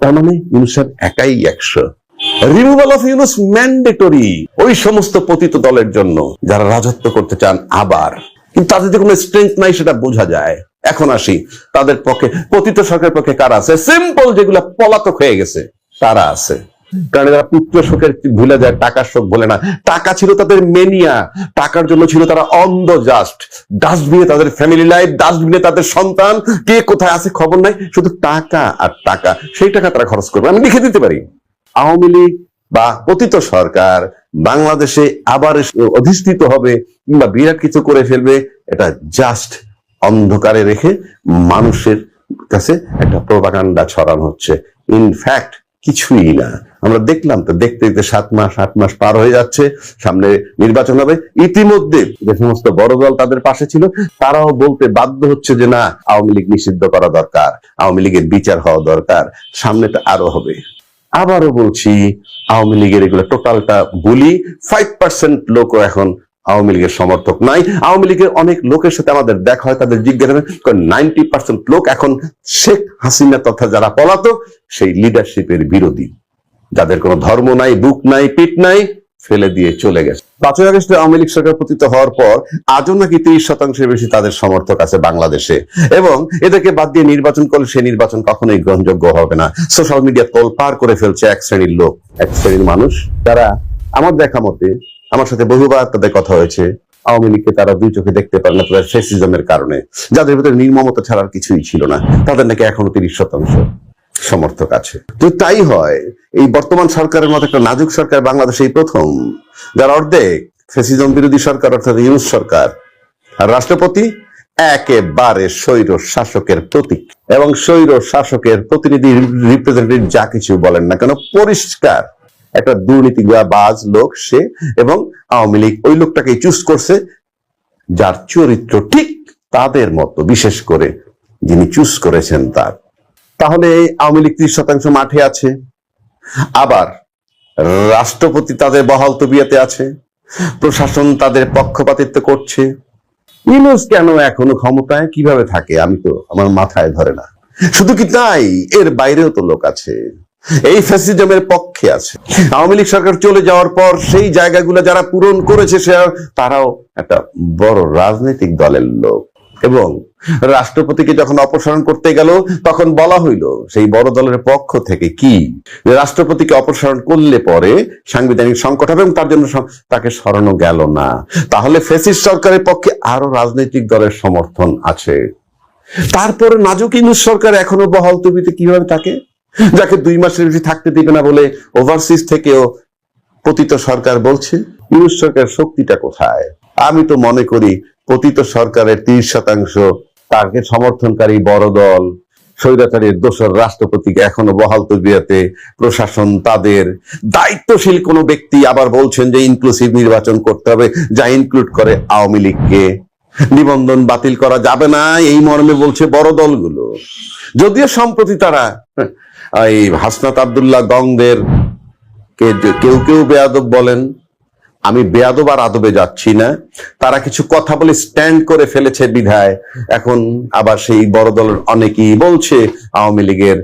তার মানে ইউনুসের একাই একশো। রিমুভাল অফ ইউনুস ম্যান্ডেটরি ওই সমস্ত পতিত দলের জন্য যারা রাজত্ব করতে চান আবার। কিন্তু তাদের যে কোনো স্ট্রেংথ নাই সেটা বোঝা যায়। এখন আসি, তাদের পক্ষে, পতিত সরকারের পক্ষে কারা আছে? সিম্পল যেগুলো পলাতক হয়ে গেছে, তারা আছে। কারণ এরা পুত্র শোকের ভুলে যায়, টাকার শোক বলে না। টাকা ছিল তাদের মেনিয়া টাকার জন্য ছিল তারা অন্ধ জাস্ট ডাস্টবিনে তাদের ফ্যামিলি লাইফ ডাস্টবিনে তাদের সন্তান। কে কোথায় আছে খবর নাই? শুধু টাকা আর টাকা। সেই টাকা তারা খরচ করবে। আমি লিখে দিতে পারি। আওয়ামী লীগ বা পতিত সরকার বাংলাদেশে আবার অধিষ্ঠিত হবে কিংবা বিরাট কিছু করে ফেলবে, এটা জাস্ট অন্ধকারে রেখে মানুষের কাছে একটা প্রোপাগান্ডা ছড়ানো হচ্ছে। ইনফ্যাক্ট কিছুই না। আমরা দেখলাম তো দেখতে দেখতে সাত মাস, আট মাস পার হয়ে যাচ্ছে, সামনে নির্বাচন হবে। ইতিমধ্যে যে সমস্ত বড় দল তাদের পাশে ছিল, তারাও বলতে বাধ্য হচ্ছে যে না, আওয়ামী লীগ নিষিদ্ধ করা দরকার, আওয়ামী লীগের বিচার হওয়া দরকার সামনেটা আরও হবে। আবারও বলছি, আওয়ামী লীগের এগুলো টোটালটা বলি ফাইভ পার্সেন্ট লোকও এখন আওয়ামী লীগের সমর্থক নাই। আওয়ামী লীগের অনেক লোকের সাথে আমাদের দেখা হয়, তাদের জিজ্ঞাসা নাইনটি পার্সেন্ট লোক এখন শেখ হাসিনা তথা যারা পলাতক, সেই লিডারশিপের বিরোধী। যাদের কোনো ধর্ম নাই, বুক নাই, পিঠ নাই, ফেলে দিয়ে চলে গেছে। পাঁচই আগস্টে আওয়ামী লীগ সরকার পতিত হওয়ার পর আজও নাকি তিরিশ শতাংশের বেশি তাদের সমর্থক আছে বাংলাদেশে। এবং এদেরকে বাদ দিয়ে নির্বাচন করলে সেই নির্বাচন কখনোই গ্রহণযোগ্য হবে না। সোশ্যাল মিডিয়া তোলপার করে ফেলছে এক শ্রেণির লোক, এক শ্রেণির মানুষ। তারা আমার দেখা মতে, আমার সাথে বহুবার তাদের কথা হয়েছে। আওয়ামী লীগকে তারা দুই চোখে দেখতে পারে না, তাদের ফেসিজমের কারণে। যাদের ভিতরে নির্মমতা ছাড়ার কিছুই ছিল না, তাদের নাকি এখনও তিরিশ শতাংশ। সমর্থক আছে। তো তাই হয়, এই বর্তমান সরকারের মতো একটা নাজুক সরকার বাংলাদেশে এই প্রথম, যার অর্ধেক ফেসিজম বিরোধী সরকার অর্থাৎ ইউনুস সরকার আর রাষ্ট্রপতি একেবারে স্বৈর শাসকের প্রতীক। এবং স্বৈর শাসকের প্রতিনিধি রিপ্রেজেন্টেটিভ যা কিছু বলেন না কেন, পরিষ্কার একটা দুর্নীতি বাজ লোক সে এবং আওয়ামী লীগ ওই লোকটাকে চুজ করছে, যার চরিত্র ঠিক তাদের মতো, বিশেষ করে যিনি চুজ করেছেন তার। তাহলে আওয়ামী লীগ ত্রিশ শতাংশ মাঠে আছে। আবার রাষ্ট্রপতি তাদের বহাল তবিয়াতে আছে, প্রশাসন তাদের পক্ষপাতিত্ব করছে। ইউনুস কেন এখনও ক্ষমতায়? কীভাবে থাকে? আমি তো আমার মাথায় ধরে না। শুধু কি তাই? এর বাইরেও তো লোক আছে। এই ফ্যাসিজমের পক্ষে আছে। আওয়ামী লীগ সরকার চলে যাওয়ার পর সেই জায়গাগুলো যারা পূরণ করেছে সে তারাও একটা বড় রাজনৈতিক দলের লোক। এবং রাষ্ট্রপতিকে যখন অপসারণ করতে গেল, তখন বলা হইল, সেই বড় দলের পক্ষ থেকে কি? রাষ্ট্রপতিকে অপসারণ করলে পরে সাংবিধানিক সংকট হবে এবং তার জন্য তাকে সরানো গেল না। তাহলে ফেসিস সরকারের পক্ষে আরও রাজনৈতিক দলের সমর্থন আছে। তারপরে নাজুক ইনুস সরকার এখনও বহাল তবিতে কীভাবে থাকে? যাকে দুই মাসের বেশি থাকতে দিবে না বলে ওভারসিজ থেকেও পতিত সরকার বলছে, ইউনুস সরকার শক্তিটা কোথায়? আমি তো মনে করি পতিত সরকারের তিরিশ শতাংশ তাকে সমর্থনকারী বড় দল, স্বৈরাচারীর দোসর রাষ্ট্রপতিকে এখনও বহাল তবিয়াতে প্রশাসন তাদের দায়িত্বশীল কোনো ব্যক্তি আবার বলছেন যে ইনক্লুসিভ নির্বাচন করতে হবে, যা ইনক্লুড করে আওয়ামী লীগকে। নিবন্ধন বাতিল করা যাবে না, এই মর্মে বলছে বড় দলগুলো। যদিও সম্প্রতি তারা, এই হাসনাত আবদুল্লাহ গংদের কেউ কেউ বেয়াদব বলেন আমি বেয়াদব আর আদবে যাচ্ছি না। তারা কিছু কথা বলে স্ট্যান্ড করে ফেলেছে বিধায়। এখন আবার সেই বড় দলের অনেকেই বলছে, আওয়ামী লীগের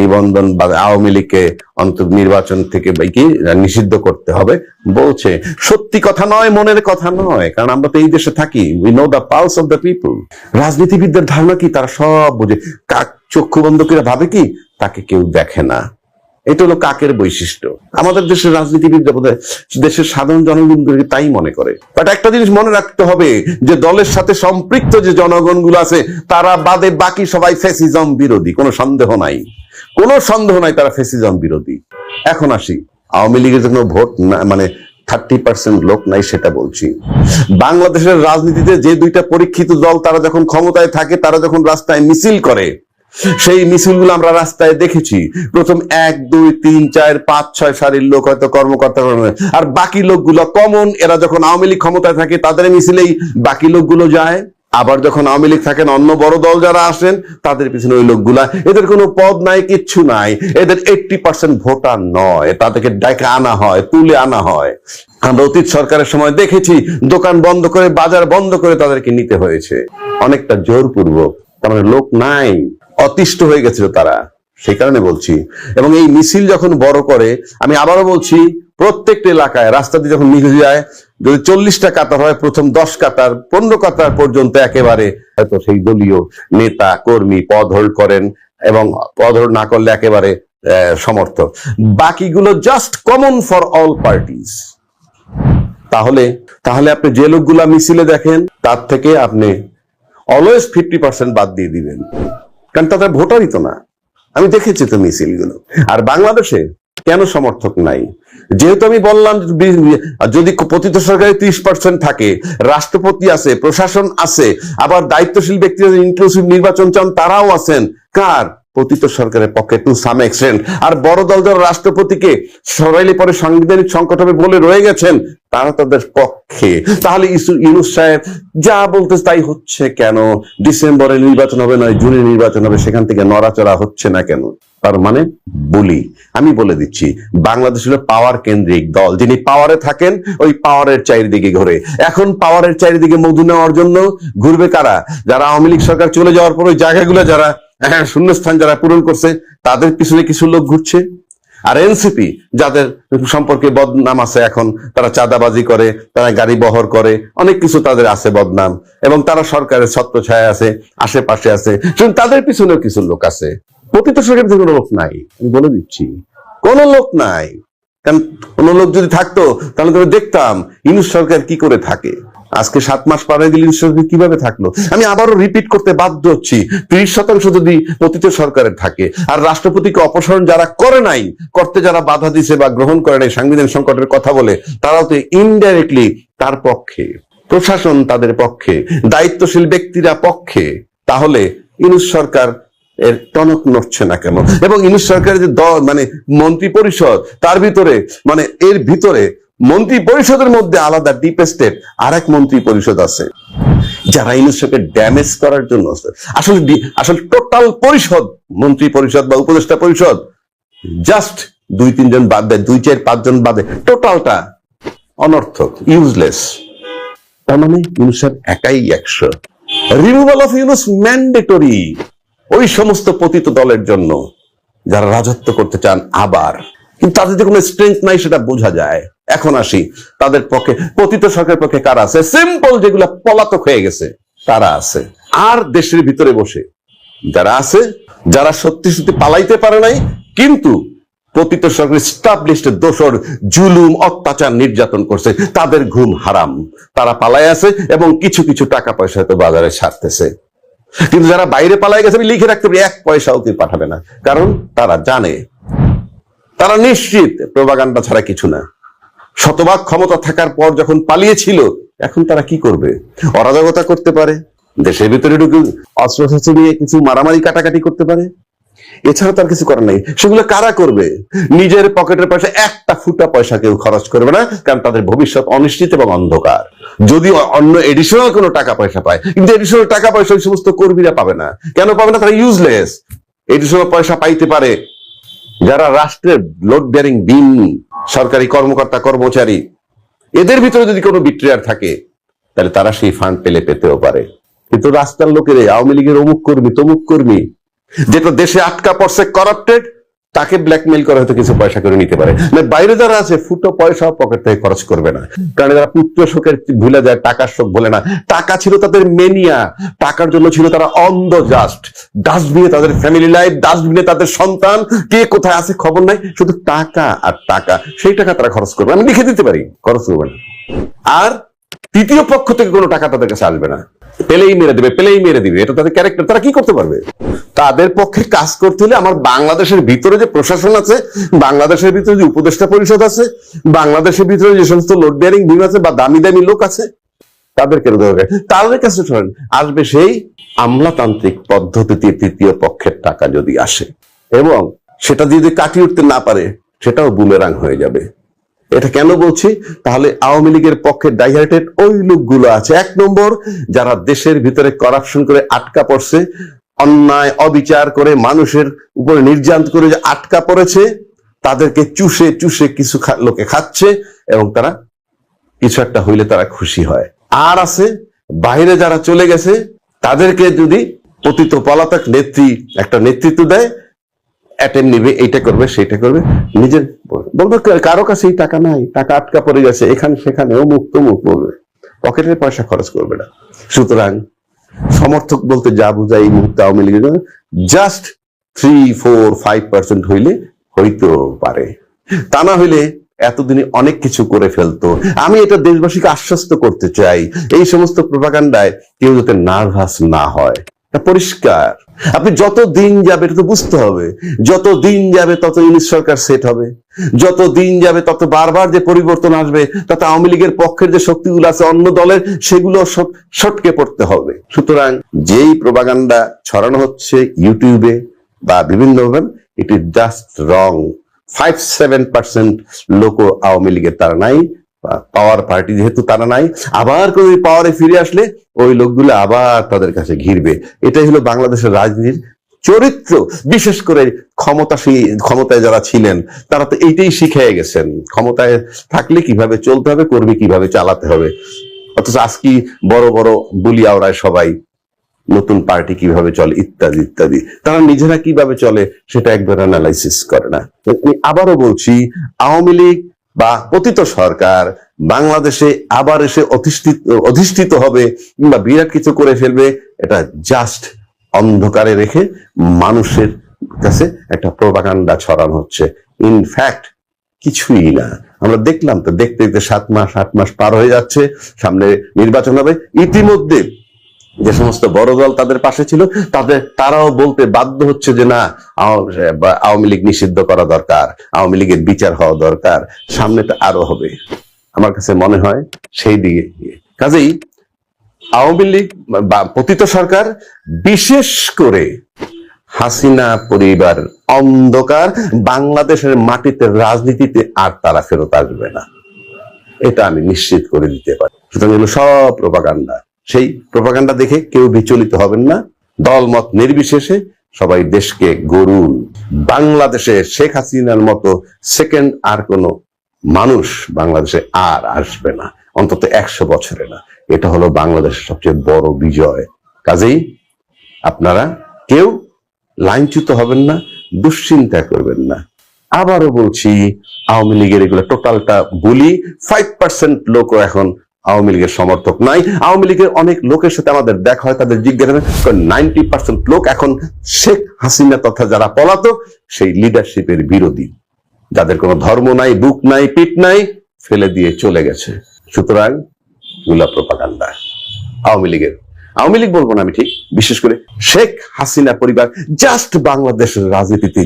নিবন্ধন বা আওয়ামী লীগকে অন্তত নির্বাচন থেকে কি, নিষিদ্ধ করতে হবে বলছে। সত্যি কথা নয়, মনের কথা নয়, কারণ আমরা তো এই দেশে থাকি। We know the pulse of the people রাজনীতিবিদদের ধারণা কি? তারা সব বুঝে। চক্ষু বন্ধ করে ভাবে কি? তাকে কেউ দেখে না। এটা হলো কাকের বৈশিষ্ট্য। আমাদের দেশের রাজনীতিবিদরা বোধহয় দেশের সাধারণ জনগণগুলোকে তাই মনে করে। বাট একটা জিনিস মনে রাখতে হবে যে দলের সাথে সম্পৃক্ত যে জনগণগুলো আছে, তারা বাদে বাকি সবাই ফেসিজম বিরোধী। কোনো সন্দেহ নাই। কোনো সন্দেহ নাই তারা ফেসিজম বিরোধী। এখন আসি। আওয়ামী লীগের জন্য ভোট না মানে থার্টি পার্সেন্ট লোক নাই সেটা বলছি। বাংলাদেশের রাজনীতিতে যে দুইটা পরীক্ষিত দল তারা যখন ক্ষমতায় থাকে, তারা যখন রাস্তায় মিছিল করে সেই মিছিলগুলো আমরা রাস্তায় দেখেছি। প্রথম এক, দুই, তিন, চার, পাঁচ, ছয় সারির লোক হয়তো কর্মকর্তা কর্মী- আর বাকি লোকগুলো কমন এরা যখন আওয়ামী লীগ ক্ষমতায় থাকে তাদের মিছিলেই বাকি লোকগুলো যায়। আবার যখন আওয়ামী লীগ থাকেন অন্য বড় দল যারা আসেন, তাদের পিছনে ওই লোকগুলা। এদের কোনো পদ নাই, কিচ্ছু নাই। এদের এইটটি পার্সেন্ট ভোটার নয়। তাদেরকে ডেকে আনা হয়, তুলে আনা হয়। আমরা অতীত সরকারের সময় দেখেছি, দোকান বন্ধ করে, বাজার বন্ধ করে তাদেরকে নিতে হয়েছে। অনেকটা জোরপূর্বক। তার মানে লোক নাই। অতিষ্ঠ হয়ে গেছিল তারা। সেই কারণে বলছি। এবং এই মিছিল যখন বড় করে, আমি আবারও বলছি, প্রত্যেকটা এলাকায় রাস্তা দিয়ে যখন মিছিল যায়, যদি চল্লিশটা কাতার হয়, প্রথম দশ কাতার, পনেরো কাতার পর্যন্ত একেবারে হয়তো সেই দলীয় নেতা, কর্মী পদ হোল্ড করেন এবং পদ হোল্ড না করলে একেবারে সমর্থক। বাকিগুলো just common for all parties তাহলে তাহলে আপনি যে লোকগুলা মিছিলে দেখেন, তার থেকে আপনি অলওয়েজ ফিফটি পার্সেন্ট বাদ দিয়ে দিবেন। কারণ তাদের ভোটারই তো না। আমি দেখেছি তো মিছিলগুলো আর বাংলাদেশে কেন সমর্থক নাই? যেহেতু আমি বললাম যদি পতিত সরকারে ত্রিশ পার্সেন্ট থাকে, রাষ্ট্রপতি আছে, প্রশাসন আছে, আবার দায়িত্বশীল ব্যক্তিরা ইনক্লুসিভ নির্বাচন চান, তারাও আছেন। কার? পতিত সরকারের পক্ষে টু সাম এক্সটেন্ট আর বড় দল যারা রাষ্ট্রপতিকে সরাইলে পরে সাংবিধানিক সংকট হবে বলে রয়ে গেছেন, তারা তাদের পক্ষে। তাহলে ইউনুস সাহেব যা বলতে তাই হচ্ছে কেন? ডিসেম্বরে নির্বাচন হবে নয়, জুনে নির্বাচন হবে, সেখান থেকে নড়াচড়া হচ্ছে না কেন? তার মানে বলি। আমি বলে দিচ্ছি, বাংলাদেশ হলো পাওয়ার কেন্দ্রিক দল। যিনি পাওয়ারে থাকেন, ওই পাওয়ারের চারিদিকে ঘুরে। এখন পাওয়ারের চারিদিকে মধু নেওয়ার জন্য ঘুরবে কারা? যারা আওয়ামী লীগ সরকার চলে যাওয়ার পর ওই জায়গাগুলো যারা হ্যাঁ শূন্যস্থান যারা পূরণ করছে, তাদের পিছনে কিছু লোক ঘুরছে। আর এনসিপি যাদের সম্পর্কে বদনাম আছে এখন, তারা চাঁদাবাজি করে, তারা গাড়ি বহর করে, অনেক কিছু তাদের আছে বদনাম। এবং তারা সরকারের ছত্র ছায়া আছে, আশেপাশে আছে। তাদের পিছনেও কিছু লোক আছে। প্রকৃত সরকারের কোনো লোক নাই, আমি বলে দিচ্ছি। কোন লোক নাই। কারণ কোন লোক যদি থাকতো, তাহলে তবে দেখতাম, ইনুস সরকার কি করে থাকে। আজকে সাত মাস পার হয়ে গেলে ইনুস কীভাবে থাকল? আমি আবারও রিপিট করতে বাধ্য হচ্ছি। ত্রিশ শতাংশ যদি পতিত সরকারের থাকে, আর রাষ্ট্রপতিকে অপসারণ যারা করে নাই, করতে যারা বাধা দিছে বা গ্রহণ করে নাই, সাংবিধানিক সংকটের কথা বলে, তারাও তো ইনডাইরেক্টলি তার পক্ষে, প্রশাসন তাদের পক্ষে, দায়িত্বশীল ব্যক্তিরা পক্ষে। তাহলে ইনুস সরকার এর টনক নড়ছে না কেন? এবং ইনুস সরকারের যে দল মানে মন্ত্রী পরিষদ তার ভিতরে মানে এর ভিতরে মন্ত্রী পরিষদের মধ্যে আলাদা ডিপ স্টেট আর এক মন্ত্রী পরিষদ আছে, যারা ইনুস ড্যামেজ করার জন্য। আসলে আসলে টোটাল পরিষদ মন্ত্রী পরিষদ বা উপদেষ্টা পরিষদ জাস্ট দুই, তিনজন বাদ দেয়, দুই, চার, পাঁচজন বাদে টোটালটা অনর্থক ইউজলেস তার মানে ইউনুস একাই একশো। রিমুভাল অফ ইউনুস ম্যান্ডেটরি ওই সমস্ত পতিত দলের জন্য যারা রাজত্ব করতে চান আবার। কিন্তু তাদের যে কোনো স্ট্রেংথ নাই, সেটা বোঝা যায়। এখন আসি তাদের পক্ষে, পতিত সরকারের পক্ষে কারা আছে? সিম্পল যেগুলো পলাতক হয়ে গেছে, তারা আছে। আর দেশের ভিতরে বসে যারা আছে, যারা সত্যি সত্যি পালাইতে পারে নাই, কিন্তু পতিত সরকার স্টাবলিশড দোষর, জুলুম, অত্যাচার নির্যাতন করছে, তাদের ঘুম হারাম। তারা পালাই আছে এবং কিছু কিছু টাকা পয়সা হয়তো বাজারে ছাড়তেছে। কিন্তু যারা বাইরে পালাই গেছে লিখে রাখতে পারি, এক পয়সাও কেউ পাঠাবে না। কারণ তারা জানে। তারা নিশ্চিত প্রবাগান্ডা ছাড়া কিছু না। শতভাগ ক্ষমতা থাকার পর যখন পালিয়েছিল, এখন তারা কি করবে? অরাজকতা করতে পারে, দেশের ভিতরে ঢুকে অস্ত্র নিয়ে কিছু মারামারি কাটাকাটি করতে পারে? এছাড়া তার কিছু করার নেই। সেগুলো কারা করবে? নিজের পকেটের পয়সা একটা ফুটা পয়সা কেউ খরচ করবে না, কারণ তাদের ভবিষ্যৎ অনিশ্চিত এবং অন্ধকার। যদি অন্য এডিশনাল কোনো টাকা পয়সা পায়, কিন্তু এডিশনাল টাকা পয়সা ওই সমস্ত কর্মীরা পাবে না। কেন পাবে না? তারা ইউজলেস এডিশনাল পয়সা পাইতে পারে। যারা রাষ্ট্রের লোড বেয়ারিং বিম সরকারি কর্মকর্তা, কর্মচারী, এদের ভিতরে যদি কোনো বিট্রেয়ার থাকে, তাহলে তারা সেই ফান্ড পেলে পেতেও পারে। কিন্তু রাস্তার লোকের আওয়ামী লীগের অমুক কর্মী, তমুক কর্মী, যেটা দেশে আটকা পড়ছে করাপ্টেড তাকে ব্ল্যাকমেল করে হয়তো কিছু পয়সা করে নিতে পারে। না বাইরে যারা আছে, ফুটো পয়সা পকেট থেকে খরচ করবে না। কারণ এরা পুত্র শোকের ভুলে যায় টাকার শোক বলে না। টাকা ছিল তাদের মেনিয়া টাকার জন্য ছিল তারা অন্ধ জাস্ট ডাস্টবিনে তাদের ফ্যামিলি লাইফ ডাস্টবিনে তাদের সন্তান। কে কোথায় আছে খবর নাই? শুধু টাকা আর টাকা। সেই টাকা তারা খরচ করবে আমি লিখে দিতে পারি। খরচ করবে না। আর তৃতীয় পক্ষ থেকে কোনো টাকা তাদের কাছে আসবে না। পেলেই মেরে দিবে, পেলেই মেরে দিবে। এটা তাদের ক্যারেক্টার তারা কি করতে পারবে? তাদের পক্ষে কাজ করতে হলে আমার বাংলাদেশের ভিতরে যে প্রশাসন আছে, বাংলাদেশের ভিতরে যে উপদেষ্টা পরিষদ আছে, বাংলাদেশের ভিতরে যে সমস্ত লোড বেয়ারিং বিম আছে বা দামি দামি লোক আছে, তাদেরকে দরকার তাদের কাছে শোনেন, আসবে সেই আমলাতান্ত্রিক পদ্ধতিতে তৃতীয় পক্ষের টাকা যদি আসে, এবং সেটা যদি কাটিয়ে উঠতে না পারে, সেটাও বুমেরাং হয়ে যাবে। এটা কেন বলছি? তাহলে আওয়ামী লীগের পক্ষে ডাইহার্টেড ওই লোকগুলো আছে। এক নম্বর, যারা দেশের ভিতরে করাপশন করে আটকা পড়ছে, অন্যায়, অবিচার করে মানুষের উপরে নির্যাতন করে যে আটকা পড়েছে, তাদেরকে চুষে চুষে কিছু লোকে খাচ্ছে এবং তারা কিছু একটা হইলে তারা খুশি হয়। আর আছে, বাইরে যারা চলে গেছে, তাদেরকে যদি পতিত পলাতক নেত্রী একটা নেতৃত্ব দেয় অ্যাটেম নিবে, এইটা করবে সেটা করবে, নিজের বলবে কারও কাছে এই টাকা নাই, টাকা আটকা পড়ে গেছে, এখানে সেখানে অমুক তমুক বলবে। পকেটের পয়সা খরচ করবে না। সুতরাং সমর্থক বলতে যা বোঝায় এই মুহূর্তে আওয়ামী লীগের just three four five percent হইলে হইতে পারে। তা না হইলে এতদিনে অনেক কিছু করে ফেলতো। আমি এটা দেশবাসীকে আশ্বস্ত করতে চাই, এই সমস্ত প্রভাকাণ্ডায় কেউ যাতে নার্ভাস না হয়। পরিষ্কার। আপনি যত দিন যাবে, এটা তো বুঝতে হবে, যত দিন যাবে, তত ইউনিট সরকার সেট হবে। যত দিন যাবে, তত বারবার যে পরিবর্তন আসবে, তত আওয়ামী লীগের পক্ষের যে শক্তিগুলো আছে, অন্য দলের, সেগুলো সট- সটকে পড়তে হবে। সুতরাং যেই প্রপাগান্ডা ছড়ানো হচ্ছে ইউটিউবে বা বিভিন্ন it is just wrong five seven percent লোক আওয়ামী লীগের তারা নাই। পাওয়ার পার্টি যেহেতু তারা নাই, আবার কোন পাওয়ারে ফিরে আসলে ওই লোকগুলো আবার তাদের কাছে ঘিরবে। এটাই হলো বাংলাদেশের রাজনীতির চরিত্র। বিশেষ করে ক্ষমতাশীল ক্ষমতায় যারা ছিলেন, তারা তো এইটাই শিখে গেছেন। ক্ষমতায় থাকলে কীভাবে চলতে হবে, কর্মী কীভাবে চালাতে হবে? অথচ আজকে বড় বড় বুলি আওড়ায় সবাই নতুন পার্টি কীভাবে চলে, ইত্যাদি ইত্যাদি। তারা নিজেরা কীভাবে চলে, সেটা একবার অ্যানালাইসিস করে না। আবারও বলছি, আওয়ামী লীগ বা পতিত সরকার বাংলাদেশে আবার এসে অধিষ্ঠিত অধিষ্ঠিত হবে কিংবা বিরাট কিছু করে ফেলবে, এটা জাস্ট অন্ধকারে রেখে মানুষের কাছে একটা প্রোপাগান্ডা ছড়ানো হচ্ছে। ইনফ্যাক্ট কিছুই না। আমরা দেখলাম তো, দেখতে দেখতে সাত মাস, আট মাস পার হয়ে যাচ্ছে, সামনে নির্বাচন হবে। ইতিমধ্যে যে সমস্ত বড় দল তাদের পাশে ছিল, তাদের, তারাও বলতে বাধ্য হচ্ছে যে না, আওয়ামী লীগ নিষিদ্ধ করা দরকার, আওয়ামী লীগের বিচার হওয়া দরকার, সামনে তো আরও হবে। আমার কাছে মনে হয় সেই দিকে কাজেই আওয়ামী লীগ বা পতিত সরকার বিশেষ করে হাসিনা পরিবার অন্ধকার, বাংলাদেশের মাটিতে রাজনীতিতে আর তারা ফেরত আসবে না। এটা আমি নিশ্চিত করে দিতে পারি। সুতরাং সব প্রপাগান্ডা সেই প্রপাগান্ডা দেখে কেউ বিচলিত হবেন না। দলমত নির্বিশেষে সবাই দেশকে গড়ুন। বাংলাদেশে শেখ হাসিনার মতো সেকেন্ড আর কোনো মানুষ বাংলাদেশে আর আসবে না। অন্তত একশো বছরে না। এটা হলো বাংলাদেশের সবচেয়ে বড় বিজয়। কাজেই আপনারা কেউ লাইনচ্যুত হবেন না, দুশ্চিন্তা করবেন না। আবারও বলছি, আওয়ামী লীগের এগুলো টোটালটা বলি ফাইভ পার্সেন্ট লোকও এখন আওয়ামী লীগের সমর্থক নাই। আওয়ামী লীগের অনেক লোকের সাথে আমাদের দেখা হয়, তাদের জিজ্ঞাসা নাইনটি পার্সেন্ট লোক এখন শেখ হাসিনা তথা যারা পলাতক, সেই লিডারশিপের বিরোধী। যাদের কোনো ধর্ম নাই, বুক নাই, পিঠ নাই, ফেলে দিয়ে চলে গেছে। সুতরাংগুলা প্রপাগান্ডা আওয়ামী লীগের। আওয়ামী লীগ বলব না আমি ঠিক, বিশেষ করে শেখ হাসিনা পরিবার জাস্ট বাংলাদেশের রাজনীতিতে